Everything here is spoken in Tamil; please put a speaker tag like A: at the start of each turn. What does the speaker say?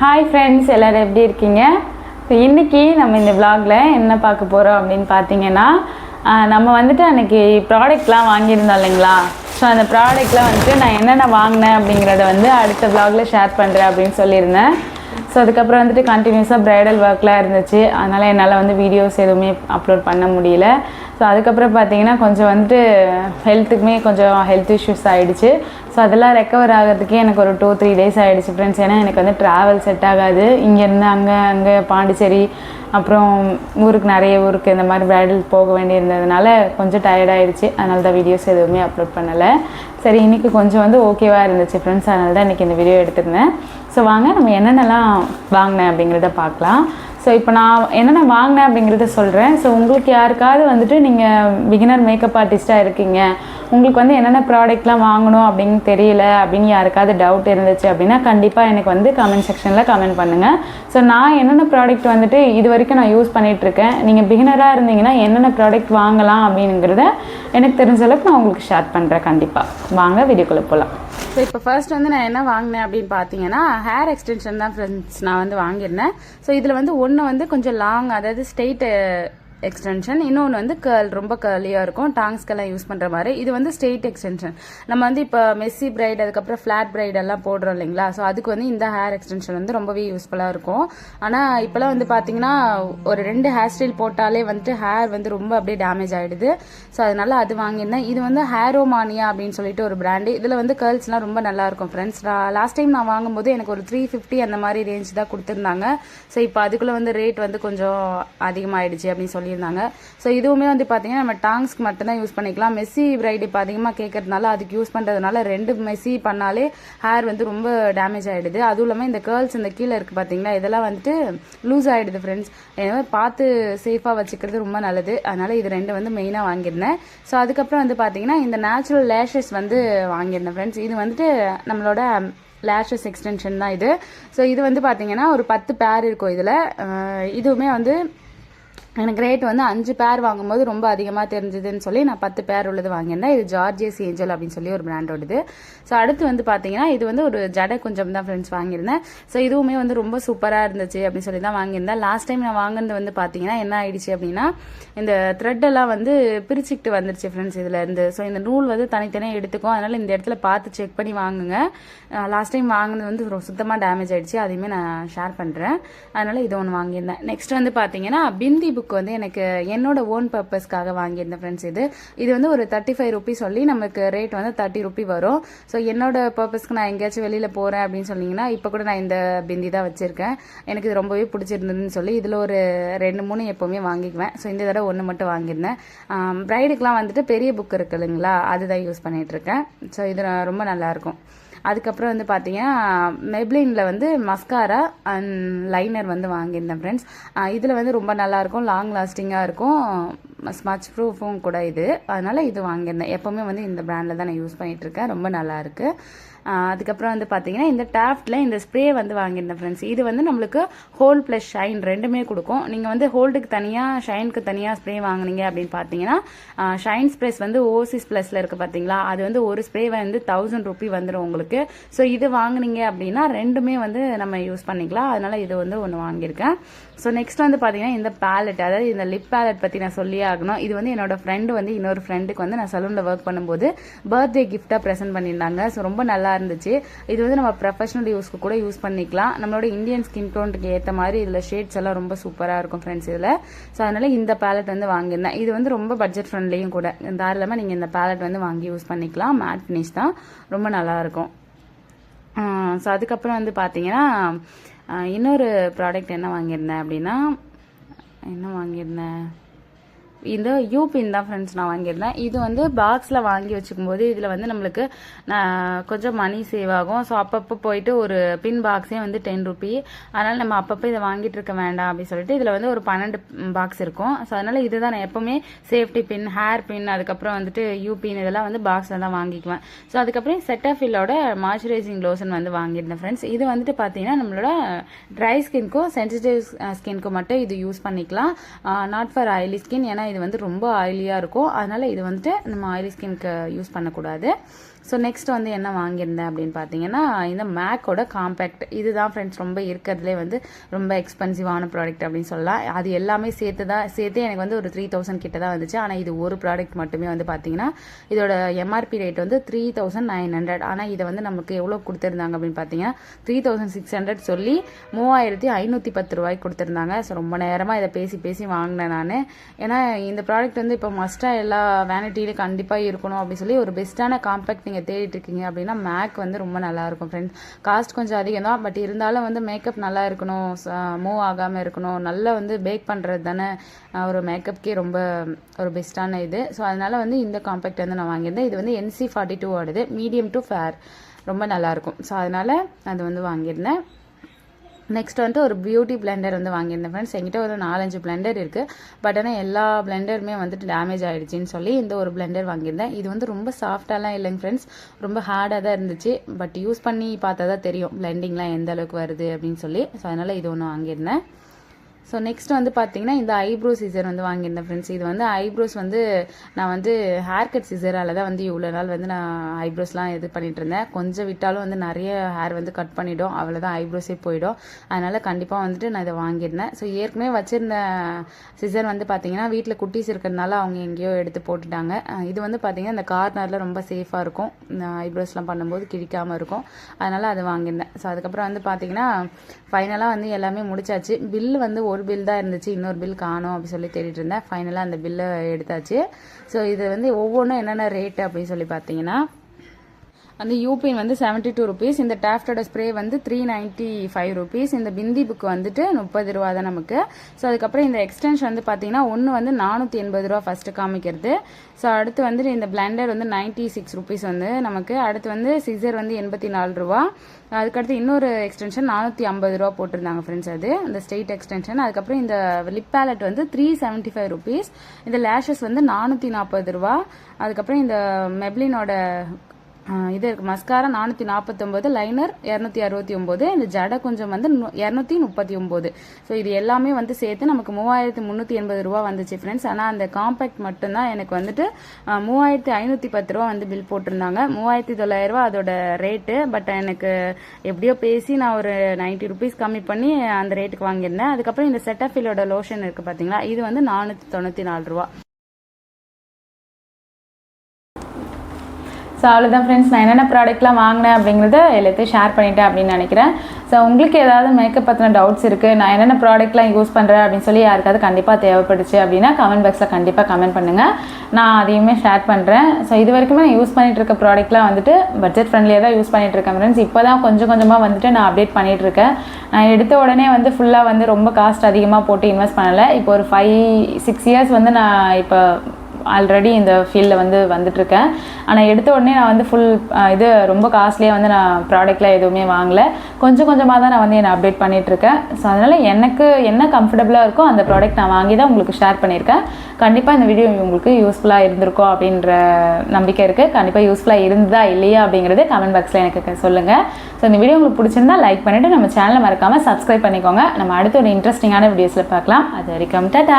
A: ஹாய் ஃப்ரெண்ட்ஸ் எல்லோரும் எப்படி இருக்கீங்க? ஸோ இன்றைக்கி நம்ம இந்த விலாகில் என்ன பார்க்க போகிறோம் அப்படின்னு பார்த்தீங்கன்னா நம்ம வந்துட்டு அன்றைக்கி ப்ராடக்ட்லாம் வாங்கியிருந்தோம் இல்லைங்களா? ஸோ அந்த ப்ராடக்ட்லாம் வந்துட்டு நான் என்னென்ன வாங்கினேன் அப்படிங்கிறத வந்து அடுத்த விலாகில் ஷேர் பண்ணுறேன் அப்படின்னு சொல்லியிருந்தேன். ஸோ அதுக்கப்புறம் வந்துட்டு கண்டினியூஸாக ப்ரைடல் ஒர்க்லாம் இருந்துச்சு. அதனால் என்னால் வந்து வீடியோஸ் எதுவுமே அப்லோட் பண்ண முடியல. ஸோ அதுக்கப்புறம் பார்த்தீங்கன்னா கொஞ்சம் வந்துட்டு ஹெல்த்துக்குமே கொஞ்சம் ஹெல்த் இஷ்யூஸ் ஆகிடுச்சு ஸோ அதெல்லாம் ரெக்கவர் ஆகிறதுக்கே எனக்கு ஒரு டூ த்ரீ டேஸ் ஆகிடுச்சு ஃப்ரெண்ட்ஸ் ஏன்னா எனக்கு வந்து ட்ராவல் செட் ஆகாது. இங்கேருந்து அங்கே அங்கே பாண்டிச்சேரி அப்புறம் ஊருக்கு நிறைய ஊருக்கு இந்த மாதிரி ப்ரைடல் போக வேண்டியிருந்ததுனால கொஞ்சம் டயர்டாயிடுச்சு அதனால தான் வீடியோஸ் எதுவுமே அப்லோட் பண்ணலை. சரி இன்றைக்கி கொஞ்சம் வந்து ஓகேவாக இருந்துச்சு ஃப்ரெண்ட்ஸ் அதனால தான் இன்றைக்கி இந்த வீடியோ எடுத்திருந்தேன். ஸோ வாங்க நம்ம என்னென்னலாம் வாங்கினேன் அப்படிங்கிறத பார்க்கலாம். ஸோ இப்போ நான் என்னென்ன வாங்கினேன் அப்படிங்கிறத சொல்கிறேன் ஸோ உங்களுக்கு யாருக்காவது வந்துட்டு நீங்கள் பிகினர் மேக்கப் ஆர்டிஸ்ட்டாக இருக்கீங்க. உங்களுக்கு வந்து என்னென்ன ப்ராடக்ட்லாம் வாங்கணும் அப்படின்னு தெரியல அப்படின்னு யாருக்காவது டவுட் இருந்துச்சு அப்படின்னா கண்டிப்பாக எனக்கு வந்து கமெண்ட் செக்ஷனில் கமெண்ட் பண்ணுங்கள் ஸோ நான் என்னென்ன ப்ராடக்ட் வந்துட்டு இது வரைக்கும் நான் யூஸ் பண்ணிகிட்ருக்கேன் நீங்கள் பிகினராக இருந்தீங்கன்னா என்னென்ன ப்ராடக்ட் வாங்கலாம் அப்படிங்கிறத எனக்கு தெரிஞ்ச அளவுக்கு நான் உங்களுக்கு ஷேர் பண்ணுறேன் கண்டிப்பாக வாங்க வீடியோக்குள்ளே போகலாம் ஸோ இப்போ ஃபர்ஸ்ட் வந்து நான் என்ன வாங்கினேன் அப்படின்னு பார்த்தீங்கன்னா ஹேர் எக்ஸ்டென்ஷன் தான் ஃப்ரெண்ட்ஸ் நான் வந்து வாங்கியிருந்தேன். ஸோ இதில் வந்து ஒன்று வந்து கொஞ்சம் லாங் அதாவது ஸ்ட்ரெயிட் எக்ஸ்டென்ஷன் இன்னொன்று வந்து கேர்ள் ரொம்ப கேர்லியாக இருக்கும். டாங்ஸ்க்கெல்லாம் யூஸ் பண்ணுற மாதிரி. இது வந்து ஸ்ட்ரெயிட் எக்ஸ்டென்ஷன் நம்ம வந்து இப்போ மெஸ்ஸி பிரைட் அதுக்கப்புறம் ஃப்ளாட் பிரைட் எல்லாம் போடுறோம் இல்லைங்களா? ஸோ அதுக்கு வந்து இந்த ஹேர் எக்ஸ்டென்ஷன் வந்து ரொம்பவே யூஸ்ஃபுல்லாக இருக்கும். ஆனால் இப்போலாம் வந்து பார்த்தீங்கன்னா ஒரு ரெண்டு ஹேர் ஸ்டைல் போட்டாலே வந்துட்டு ஹேர் வந்து ரொம்ப அப்படியே டேமேஜ் ஆகிடுது ஸோ அதனால அது வாங்கியிருந்தேன். இது வந்து ஹேரோமானியா அப்படின்னு சொல்லிட்டு ஒரு பிராண்டு இதில் வந்து கேர்ள்ஸ்லாம் ரொம்ப நல்லாயிருக்கும் ஃப்ரெண்ட்ஸ் ஃப்ரெண்ட்ஸ் லாஸ்ட் டைம் நான் வாங்கும்போது எனக்கு ஒரு த்ரீ ஃபிஃப்டி அந்த மாதிரி ரேஞ்ச் தான் கொடுத்துருந்தாங்க. ஸோ இப்போ அதுக்குள்ளே வந்து ரேட் வந்து கொஞ்சம் அதிகமாகிடுச்சு அப்படின்னு சொல்லி சொல்லியிருந்தாங்க. ஸோ இதுவுமே வந்து பார்த்தீங்கன்னா நம்ம டாங்ஸ்க்கு மட்டும்தான் யூஸ் பண்ணிக்கலாம். மெஸ்ஸி பிரைட் இப்போ அதிகமாக கேட்கறதுனால அதுக்கு யூஸ் பண்ணுறதுனால ரெண்டு மெஸ்ஸி பண்ணாலே ஹேர் வந்து ரொம்ப டேமேஜ் ஆகிடுது அதுவும் இல்லாமல் இந்த கேர்ள்ஸ் இந்த கீழே இருக்குது பார்த்தீங்களா இதெல்லாம் வந்துட்டு லூஸ் ஆகிடுது ஃப்ரெண்ட்ஸ் எனவே பார்த்து சேஃபாக வச்சுக்கிறது ரொம்ப நல்லது. அதனால் இது ரெண்டு வந்து மெயினாக வாங்கியிருந்தேன். ஸோ அதுக்கப்புறம் வந்து பார்த்தீங்கன்னா இந்த நேச்சுரல் லேஷஸ் வந்து வாங்கியிருந்தேன் ஃப்ரெண்ட்ஸ் இது வந்துட்டு நம்மளோட லேஷஸ் எக்ஸ்டென்ஷன் தான் இது. ஸோ இது வந்து பார்த்தீங்கன்னா ஒரு பத்து பேர் இருக்கும் இதில். இதுவுமே வந்து எனக்கு ரேட் வந்து அஞ்சு பேர் வாங்கும்போது ரொம்ப அதிகமாக தெரிஞ்சதுன்னு சொல்லி நான் பத்து பேர் உள்ளது வாங்கியிருந்தேன். இது ஜார்ஜியஸ் ஏஞ்சல் அப்படின்னு சொல்லி ஒரு பிராண்டோடது ஸோ அடுத்து வந்து பார்த்தீங்கன்னா இது வந்து ஒரு ஜடை கொஞ்சம் தான் ஃப்ரெண்ட்ஸ் வாங்கியிருந்தேன். ஸோ இதுவுமே வந்து ரொம்ப சூப்பராக இருந்துச்சு அப்படின்னு சொல்லி தான் வாங்கியிருந்தேன். லாஸ்ட் டைம் நான் வாங்கினது வந்து பார்த்தீங்கன்னா என்ன ஆயிடுச்சு அப்படின்னா இந்த த்ரெட்டெல்லாம் எல்லாம் வந்து பிரிச்சுக்கிட்டு வந்துருச்சு ஃப்ரெண்ட்ஸ் இதில் இருந்து. ஸோ இந்த நூல் வந்து தனித்தனியாக எடுத்துக்கும் அதனால் இந்த இடத்துல பார்த்து செக் பண்ணி வாங்குங்க. லாஸ்ட் டைம் வாங்கினது வந்து சுத்தமாக டேமேஜ் ஆயிடுச்சு. அதையுமே நான் ஷேர் பண்ணுறேன் அதனால் இது ஒன்று வாங்கியிருந்தேன். நெக்ஸ்ட் வந்து பார்த்தீங்கன்னா பிந்தி புக் புக் வந்து எனக்கு என்னோட ஓன் பர்பஸ்க்காக வாங்கியிருந்தேன் ஃப்ரெண்ட்ஸ் இது. இது வந்து ஒரு தேர்ட்டி ஃபைவ் ருபி சொல்லி நமக்கு ரேட் வந்து தேர்ட்டி ருபி வரும். ஸோ என்னோட பர்பஸ்க்கு நான் எங்கேயாச்சும் வெளியில் போகிறேன் அப்படின்னு சொன்னீங்கன்னா இப்போ கூட நான் இந்த பிந்தி தான் வச்சுருக்கேன். எனக்கு இது ரொம்பவே பிடிச்சிருந்ததுன்னு சொல்லி இதில் ஒரு ரெண்டு மூணு எப்போவுமே வாங்கிக்குவேன். ஸோ இந்த தடவை ஒன்று மட்டும் வாங்கியிருந்தேன். ப்ரைடுக்கெலாம் வந்துட்டு பெரிய புக் இருக்கு இல்லைங்களா? அதுதான் யூஸ் பண்ணிகிட்ருக்கேன் ஸோ இது ரொம்ப நல்லாயிருக்கும் அதுக்கப்புறம் வந்து பார்த்தீங்கன்னா மெப்ளினில் வந்து மஸ்காரா அண்ட் லைனர் வந்து வாங்கியிருந்தேன் ஃப்ரெண்ட்ஸ் இதில் வந்து ரொம்ப நல்லாயிருக்கும் லாங் லாஸ்டிங்காக இருக்கும். ஸ்மச் ப்ரூஃபும் கூட இது. அதனால் இது வாங்கியிருந்தேன். எப்போவுமே வந்து இந்த ப்ராண்டில் தான் நான் யூஸ் பண்ணிகிட்ருக்கேன் ரொம்ப நல்லாயிருக்கு. அதுக்கப்புறம் வந்து பார்த்தீங்கன்னா இந்த டாஃப்டில் இந்த ஸ்ப்ரே வந்து வாங்கியிருந்தேன் ஃப்ரெண்ட்ஸ் இது வந்து நம்மளுக்கு ஹோல் ப்ளஸ் ஷைன் ரெண்டுமே கொடுக்கும். நீங்கள் வந்து ஹோல்டுக்கு தனியாக ஷைனுக்கு தனியாக ஸ்ப்ரே வாங்குனீங்க அப்படின்னு பார்த்தீங்கன்னா ஷைன் ஸ்ப்ரேஸ் வந்து ஓசிஸ் ப்ளஸில் இருக்குது பார்த்தீங்களா அது வந்து ஒரு ஸ்ப்ரே வந்து தௌசண்ட் ருபி வந்துடும் உங்களுக்கு. ஸோ இது வாங்குனீங்க அப்படின்னா ரெண்டுமே வந்து நம்ம யூஸ் பண்ணிக்கலாம். அதனால் இது வந்து ஒன்று வாங்கியிருக்கேன். ஸோ நெக்ஸ்ட் வந்து பார்த்தீங்கன்னா இந்த பேலட் அதாவது இந்த லிப் பேலட் பற்றி நான் சொல்லியே ஆகணும். இது வந்து என்னோட ஃப்ரெண்டு வந்து இன்னொரு ஃப்ரெண்டுக்கு வந்து நான் சலூனில் ஒர்க் பண்ணும்போது பர்த்டே கிஃப்டாக ப்ரெசென்ட் பண்ணியிருந்தாங்க. ஸோ ரொம்ப நல்லா இருந்துச்சு. இது வந்து நம்ம ப்ரொஃபஷனல் யூஸ்க்கு கூட யூஸ் பண்ணிக்கலாம். நம்மளோட இந்தியன் ஸ்கின் டோனுக்கு ஏற்ற மாதிரி இதில் ஷேட்ஸ் எல்லாம் ரொம்ப சூப்பராக இருக்கும் ஃப்ரெண்ட்ஸ் இதில். ஸோ அதனால இந்த பேலட் வந்து வாங்கியிருந்தேன். இது வந்து ரொம்ப பட்ஜெட் ஃப்ரெண்ட்லியும் கூட. தாராளமாக நீங்கள் இந்த பேலட் வந்து வாங்கி யூஸ் பண்ணிக்கலாம். மேட் ஃபினிஷ் தான். ரொம்ப நல்லா இருக்கும். ஸோ அதுக்கப்புறம் வந்து பார்த்தீங்கன்னா இன்னொரு ப்ராடக்ட் என்ன வாங்கியிருந்தேன் அப்படின்னா என்ன வாங்கியிருந்தேன்? இந்த யூ பின் தான் ஃப்ரெண்ட்ஸ் நான் வாங்கியிருந்தேன். இது வந்து பாக்ஸில் வாங்கி வச்சுக்கும் போது இதில் வந்து நம்மளுக்கு நான் கொஞ்சம் மணி சேவ் ஆகும். ஸோ அப்பப்போ போயிட்டு ஒரு பின் பாக்ஸே வந்து டென் ருபி அதனால் நம்ம அப்பப்போ இதை வாங்கிட்டு இருக்க வேண்டாம் அப்படின்னு சொல்லிட்டு இதில் வந்து ஒரு பன்னெண்டு பாக்ஸ் இருக்கும். ஸோ அதனால் இதுதான் நான் எப்போவுமே சேஃப்டி பின் ஹேர் பின் அதுக்கப்புறம் வந்துட்டு யூ பின் இதெல்லாம் வந்து பாக்ஸில் தான் வாங்கிக்குவேன். ஸோ அதுக்கப்புறம் செட்டாஃபில்லோட மாய்ஸ்சரைசிங் லோஷன் வந்து வாங்கியிருந்தேன் ஃப்ரெண்ட்ஸ் இது வந்துட்டு பார்த்தீங்கன்னா நம்மளோட ட்ரை ஸ்கின்க்கும் சென்சிட்டிவ் ஸ்கின்க்கும் மட்டும் இது யூஸ் பண்ணிக்கலாம். நாட் ஃபார் ஆயிலி ஸ்கின் ஏன்னா இது வந்து ரொம்ப ஆயிலியாக இருக்கும். அதனால் இது வந்துட்டு நம்ம ஆயிலி ஸ்கின்க்கு யூஸ் பண்ணக்கூடாது. ஸோ நெக்ஸ்ட் வந்து என்ன வாங்கியிருந்தேன் அப்படின்னு பார்த்தீங்கன்னா இந்த மேக்கோட காம்பேக்ட் இதுதான் ஃப்ரெண்ட்ஸ் ரொம்ப இருக்கிறதுலே வந்து ரொம்ப எக்ஸ்பென்சிவான ப்ராடக்ட் அப்படின்னு சொல்லலாம். அது எல்லாமே சேர்த்து தான் சேர்த்து எனக்கு வந்து ஒரு த்ரீ தௌசண்ட் கிட்ட தான் வந்துச்சு. ஆனால் இது ஒரு ப்ராடக்ட் மட்டுமே வந்து பார்த்தீங்கன்னா இதோட எம்ஆர்பி ரேட் வந்து த்ரீ தௌசண்ட் நைன் ஹண்ட்ரட் ஆனால் இதை வந்து நமக்கு எவ்வளோ கொடுத்துருந்தாங்க அப்படின்னு பார்த்தீங்கன்னா த்ரீ தௌசண்ட் சிக்ஸ் ஹண்ட்ரட் சொல்லி மூவாயிரத்தி ஐநூற்றி பத்து ரூபாய்க்கு கொடுத்துருந்தாங்க. ஸோ ரொம்ப நேரமாக இதை பேசி பேசி வாங்கினேன் நான். ஏன்னா இந்த ப்ராடக்ட் வந்து இப்போ மஸ்ட்டாக எல்லா வேனிட்டிலையும் கண்டிப்பாக இருக்கணும் அப்படின்னு சொல்லி ஒரு பெஸ்ட்டான காம்பேக்ட் நீங்கள் தேடிட்டு இருக்கீங்க அப்படின்னா மேக் வந்து ரொம்ப நல்லாயிருக்கும் ஃப்ரெண்ட்ஸ் காஸ்ட் கொஞ்சம் அதிகம் தான் பட் இருந்தாலும் வந்து மேக்கப் நல்லா இருக்கணும் மூவ் ஆகாமல் இருக்கணும். நல்லா வந்து பேக் பண்ணுறது தானே ஒரு மேக்கப்க்கே ரொம்ப ஒரு பெஸ்ட்டான இது. ஸோ அதனால் வந்து இந்த காம்பேக்ட் வந்து நான் வாங்கியிருந்தேன். இது வந்து என்சி ஃபார்ட்டி டூ ஆடுது மீடியம் டு ஃபேர் ரொம்ப நல்லாயிருக்கும் ஸோ அதனால் அது வந்து வாங்கியிருந்தேன். நெக்ஸ்ட் வந்துட்டு ஒரு பியூட்டி பிளெண்டர் வந்து வாங்கியிருந்தேன் ஃப்ரெண்ட்ஸ் என்கிட்ட ஒரு நாலஞ்சு பிளெண்டர் இருக்குது பட் ஆனால் எல்லா பிளெண்டருமே வந்துட்டு டேமேஜ் ஆகிடுச்சின்னு சொல்லி இந்த ஒரு பிளெண்டர் வாங்கியிருந்தேன். இது வந்து ரொம்ப சாஃப்டாலாம் இல்லைங்க ஃப்ரெண்ட்ஸ் ரொம்ப ஹார்டாக தான் இருந்துச்சு. பட் யூஸ் பண்ணி பார்த்தா தான் தெரியும் பிளெண்டிங்லாம் எந்த அளவுக்கு வருது அப்படின்னு சொல்லி. ஸோ அதனால் இது ஒன்று வாங்கியிருந்தேன். ஸோ நெக்ஸ்ட் வந்து பார்த்தீங்கன்னா இந்த ஐப்ரோ சீசர் வந்து வாங்கியிருந்தேன் ஃப்ரெண்ட்ஸ் இது வந்து ஐப்ரோஸ் வந்து நான் வந்து ஹேர் கட் சீசரால் தான் வந்து இவ்வளோ நாள் வந்து நான் ஐப்ரோஸ்லாம் இது பண்ணிட்டு இருந்தேன். கொஞ்சம் விட்டாலும் வந்து நிறைய ஹேர் வந்து கட் பண்ணிவிடும் அவ்வளோதான் ஐப்ரோஸே போயிடும். அதனால் கண்டிப்பாக வந்துட்டு நான் இதை வாங்கியிருந்தேன். ஸோ ஏற்கனவே வச்சுருந்த சீசர் வந்து பார்த்தீங்கன்னா வீட்டில் குட்டீஸ் இருக்கிறதுனால அவங்க எங்கேயோ எடுத்து போட்டுட்டாங்க. இது வந்து பார்த்தீங்கன்னா இந்த கார்னரில் ரொம்ப சேஃபாக இருக்கும். ஐப்ரோஸ்லாம் பண்ணும்போது கிழிக்காமல் இருக்கும். அதனால் அதை வாங்கியிருந்தேன். ஸோ அதுக்கப்புறம் வந்து பார்த்தீங்கன்னா ஃபைனலாக வந்து எல்லாமே முடிச்சாச்சு. பில் வந்து ஒரு ஒரு பில் தான் இருந்துச்சு இன்னொரு பில் காணும் அப்படின்னு சொல்லி தேடிட்டு இருந்தேன். ஃபைனலாக அந்த பில்லை எடுத்தாச்சு. ஸோ இது வந்து ஒவ்வொன்றும் என்னென்ன ரேட்டு அப்படின்னு சொல்லி பார்த்தீங்கன்னா அந்த யூபின் வந்து செவன்ட்டி டூ ருபீஸ் இந்த டாஃப்டோட ஸ்ப்ரே வந்து த்ரீ நைன்ட்டி ஃபைவ் ருபீஸ் இந்த பிந்தி புக் வந்துட்டு முப்பது ரூபா தான் நமக்கு. ஸோ அதுக்கப்புறம் இந்த எக்ஸ்டென்ஷன் வந்து பார்த்தீங்கன்னா ஒன்று வந்து நானூற்றி எண்பது ரூபா ஃபஸ்ட்டு காமிக்கிறது. ஸோ அடுத்து வந்துட்டு இந்த பிளண்டர் வந்து நைன்ட்டி சிக்ஸ் ருபீஸ் வந்து நமக்கு. அடுத்து வந்து சிசர் வந்து எண்பத்தி நாலு ரூபா. அதுக்கடுத்து இன்னொரு எக்ஸ்டென்ஷன் நானூற்றி ஐம்பது ரூபா போட்டிருந்தாங்க ஃப்ரெண்ட்ஸ் அது. அந்த ஸ்டேட் எக்ஸ்டென்ஷன் அதுக்கப்புறம் இந்த லிப் பேலட் வந்து த்ரீ செவன்ட்டி ஃபைவ் ருபீஸ் இந்த லேஷஸ் வந்து நானூற்றி நாற்பது ரூபா. அதுக்கப்புறம் இந்த மெப்ளினோட இது இருக்குது மஸ்காரா நானூற்றி நாற்பத்தொம்போது லைனர் இரநூத்தி அறுபத்தி ஒம்பது இந்த ஜடை கொஞ்சம் வந்து இரநூத்தி முப்பத்தி ஒம்பது. ஸோ இது எல்லாமே வந்து சேர்த்து நமக்கு மூவாயிரத்தி முந்நூற்றி எண்பது ரூபா வந்துச்சு ஃப்ரெண்ட்ஸ் ஆனால் அந்த காம்பேக்ட் மட்டும்தான் எனக்கு வந்துட்டு மூவாயிரத்தி ஐநூற்றி பத்து ரூபா வந்து பில் போட்டிருந்தாங்க. மூவாயிரத்தி தொள்ளாயிரரூவா அதோட ரேட்டு பட் எனக்கு எப்படியோ பேசி நான் ஒரு நைன்ட்டி ருபீஸ் கம்மி பண்ணி அந்த ரேட்டுக்கு வாங்கியிருந்தேன். அதுக்கப்புறம் இந்த செட்டஃபிலோட லோஷன் இருக்குது பார்த்தீங்களா இது வந்து நானூற்றி தொண்ணூற்றி நாலு ரூபா. ஸோ அவ்வளோதான் ஃப்ரெண்ட்ஸ் நான் என்னென்ன ப்ராடக்ட்லாம் வாங்கினேன் அப்படிங்கிறத எல்லாத்தையும் ஷேர் பண்ணிட்டேன் அப்படின்னு நினைக்கிறேன். ஸோ உங்களுக்கு ஏதாவது மேக்கப் பற்றின டவுட்ஸ் இருக்குது நான் என்னென்ன ப்ராடக்ட்லாம் யூஸ் பண்ணுறேன் அப்படின்னு சொல்லி யாருக்காவது கண்டிப்பாக தேவைப்படுச்சு அப்படின்னா கமெண்ட் பாக்ஸில் கண்டிப்பாக கமெண்ட் பண்ணுங்கள் நான் அதையுமே ஷேர் பண்ணுறேன் ஸோ இது வரைக்குமே நான் யூஸ் பண்ணிகிட்டு இருக்க ப்ராடக்ட்லாம் வந்துட்டு பட்ஜெட் ஃப்ரெண்ட்லியாக தான் யூஸ் பண்ணிகிட்டு இருக்கேன் ஃப்ரெண்ட்ஸ் இப்போ தான் கொஞ்சம் கொஞ்சமாக வந்துட்டு நான் அப்டேட் பண்ணிகிட்ருக்கேன் நான் எடுத்த உடனே வந்து ஃபுல்லாக வந்து ரொம்ப காஸ்ட் அதிகமாக போட்டு இன்வெஸ்ட் பண்ணலை. இப்போ ஒரு ஃபைவ் சிக்ஸ் இயர்ஸ் வந்து நான் இப்போ ஆல்ரெடி இந்த ஃபீல்டில் வந்து வந்துட்டுருக்கேன். ஆனால் எடுத்த உடனே நான் வந்து ஃபுல் இது ரொம்ப காஸ்ட்லியாக வந்து நான் ப்ராடக்ட்லாம் எதுவுமே வாங்கலை. கொஞ்சம் கொஞ்சமாக தான் நான் வந்து என்னை அப்டேட் பண்ணிகிட்ருக்கேன் ஸோ அதனால் எனக்கு என்ன கம்ஃபர்டபுளாக இருக்கோ அந்த ப்ராடக்ட் நான் வாங்கி தான் உங்களுக்கு ஷேர் பண்ணியிருக்கேன். கண்டிப்பாக இந்த வீடியோ உங்களுக்கு யூஸ்ஃபுல்லாக இருந்திருக்கும் அப்படின்ற நம்பிக்கை இருக்குது கண்டிப்பாக யூஸ்ஃபுல்லாக இருந்தா இல்லையா அப்படிங்கிறது கமெண்ட் பாக்ஸில் எனக்கு சொல்லுங்கள் ஸோ இந்த வீடியோ உங்களுக்கு பிடிச்சிருந்தா லைக் பண்ணிவிட்டு நம்ம சேனலை மறக்காமல் சப்ஸ்கிரைப் பண்ணிக்கோங்க. நம்ம அடுத்த ஒரு இன்ட்ரெஸ்டிங்கான வீடியோஸில் பார்க்கலாம். அது வரைக்கும் டாட்டா